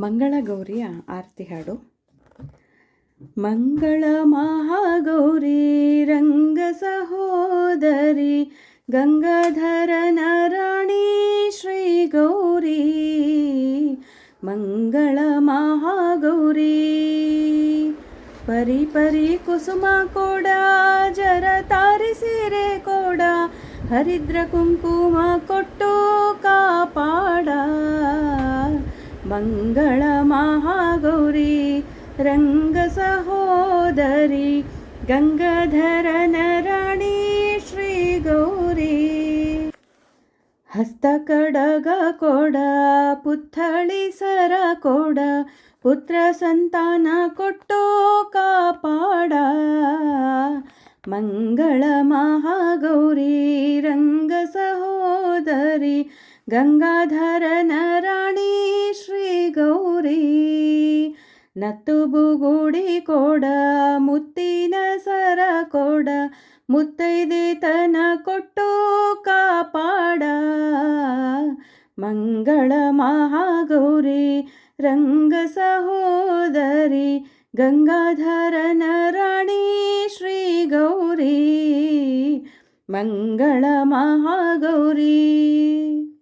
ಮಂಗಳ ಗೌರಿಯ ಆರತಿ ಹಾಡು. ಮಂಗಳ ಮಹಾಗೌರಿ, ರಂಗ ಸಹೋದರಿ, ಗಂಗಾಧರ ನಾರಾಣಿ ಶ್ರೀ ಗೌರಿ. ಮಂಗಳ ಮಹಾಗೌರಿ, ಪರಿ ಪರಿ ಕುಸುಮ ಕೋಡ, ಜರ ತಾರಿಸಿರೆ ಕೋಡ, ಹರಿದ್ರ ಕುಂಕುಮ ಕೊಟ್ಟು ಕಾಪಾಡ ಮಂಗಳ ಮಹಾಗೌರಿ, ರಂಗ ಸಹೋದರಿ, ಗಂಗಾಧರ ರಾಣಿ ಶ್ರೀ ಗೌರಿ. ಹಸ್ತ ಕಡಗ ಕೊಡ, ಪುತ್ಥಳಿ ಸರ ಕೊಡ, ಪುತ್ರ ಸಂತಾನ ಕೊಟ್ಟು ಕಾಪಾಡ. ಮಂಗಳ ಮಹಾಗೌರಿ, ರಂಗ ಸಹೋದರಿ ಗಂಗಾಧರನ ರಾಣಿ ಶ್ರೀ ಗೌರಿ ನತ್ತು ಬುಗುಡಿ ಕೊಡ, ಮುತ್ತಿನ ಸರ ಕೊಡ ಮುತ್ತೈದೆತನ ಕೊಟ್ಟು ಕಾಪಾಡ. ಮಂಗಳ ಮಹಾಗೌರಿ, ರಂಗ ಸಹೋದರಿ ಗಂಗಾಧರನ ರಾಣಿ ಶ್ರೀ ಗೌರಿ, ಮಂಗಳ ಮಹಾಗೌರಿ.